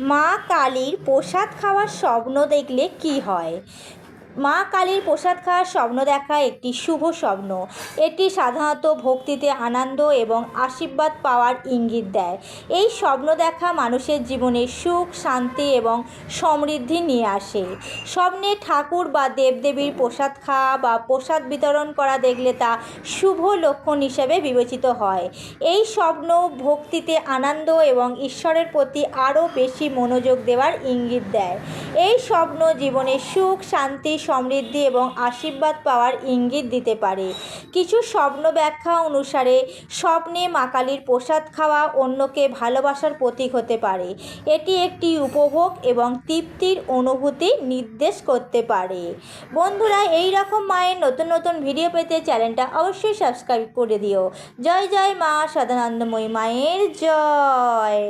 মা কালীর প্রসাদ খাওয়ার স্বপ্ন দেখলে কী হয়? মা কালীর প্রসাদ খাওয়ার স্বপ্ন দেখা একটি শুভ স্বপ্ন। এটি সাধারণত ভক্তিতে আনন্দ এবং আশীর্বাদ পাওয়ার ইঙ্গিত দেয়। এই স্বপ্ন দেখা মানুষের জীবনে সুখ, শান্তি এবং সমৃদ্ধি নিয়ে আসে। স্বপ্নে ঠাকুর বা দেবদেবীর প্রসাদ খাওয়া বা প্রসাদ বিতরণ করা দেখলে তা শুভ লক্ষণ হিসেবে বিবেচিত হয়। এই স্বপ্ন ভক্তিতে আনন্দ এবং ঈশ্বরের প্রতি আরও বেশি মনোযোগ দেওয়ার ইঙ্গিত দেয়। এই স্বপ্ন জীবনে সুখ, শান্তি সমৃদ্ধি এবং আশীর্বাদ পাওয়ার ইঙ্গিত দিতে পারে। কিছু স্বপ্ন ব্যাখ্যা অনুসারে, স্বপ্নে মা কালীর প্রসাদ খাওয়া অন্যকে ভালোবাসার প্রতীক হতে পারে। এটি একটি উপভোগ এবং তৃপ্তির অনুভূতি নির্দেশ করতে পারে। বন্ধুরা এই রকম মায়ের নতুন নতুন ভিডিও পেতে চ্যানেলটা অবশ্যই সাবস্ক্রাইব করে দিও। জয় জয় মা, সদানন্দময়ী মায়ের জয়!